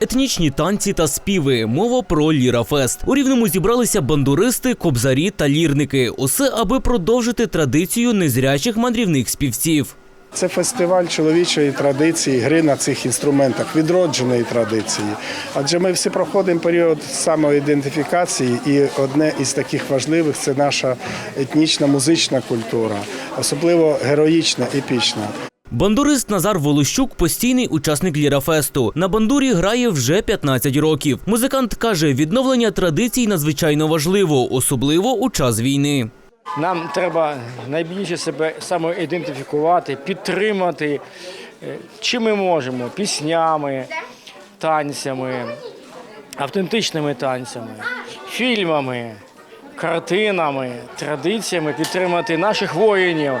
етнічні танці та співи. Мова про Лірафест. У рівному зібралися бандуристи, кобзарі та лірники. Усе аби продовжити традицію незрячих мандрівних співців. Це фестиваль чоловічої традиції, гри на цих інструментах, відродженої традиції. Адже ми всі проходимо період самоідентифікації, і одне із таких важливих це наша етнічна музична культура, особливо героїчна, епічна. Бандурист Назар Волощук постійний учасник Лірафесту. На бандурі грає вже 15 років. Музикант каже, відновлення традицій надзвичайно важливо, особливо у час війни. Нам треба найбільше себе самоідентифікувати, підтримати, е, чим ми можемо піснями, танцями, автентичними танцями, фільмами, картинами, традиціями підтримати наших воїнів.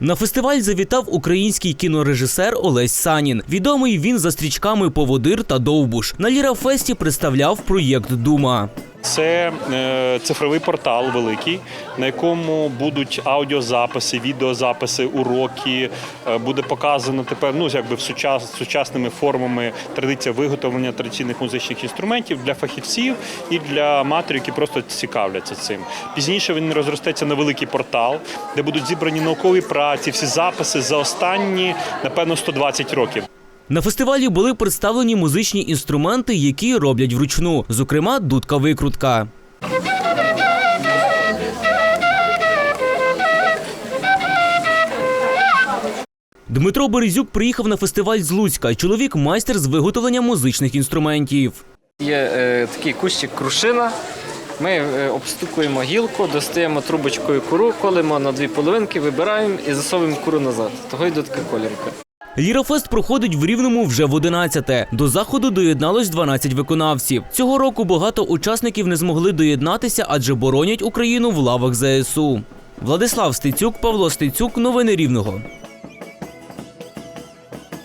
На фестиваль завітав український кінорежисер Олесь Санін. Відомий він за стрічками Поводир та Довбуш. На Лірафесті представляв проєкт Дума. Це е, цифровий портал великий, на якому будуть аудіозаписи, відеозаписи, уроки. Е, буде показано тепер ну якби в сучас, сучасними формами традиція виготовлення традиційних музичних інструментів для фахівців і для аматорів, які просто цікавляться цим. Пізніше він розростеться на великий портал, де будуть зібрані наукові праці, всі записи за останні, напевно, 120 років. На фестивалі були представлені музичні інструменти, які роблять вручну, зокрема, дудка-викрутка. Дмитро Березюк приїхав на фестиваль з Луцька. Чоловік майстер з виготовлення музичних інструментів. Є е, такий кущик крушина. Ми е, обстукуємо гілку, достаємо трубочкою куру, колимо на дві половинки, вибираємо і засовуємо куру назад. Того йде така колінка. Лірафест проходить в Рівному вже в 11-те. До заходу доєдналось 12 виконавців. Цього року багато учасників не змогли доєднатися, адже боронять Україну в лавах ЗСУ. Владислав Стецюк, Павло Стецюк, новини Рівного.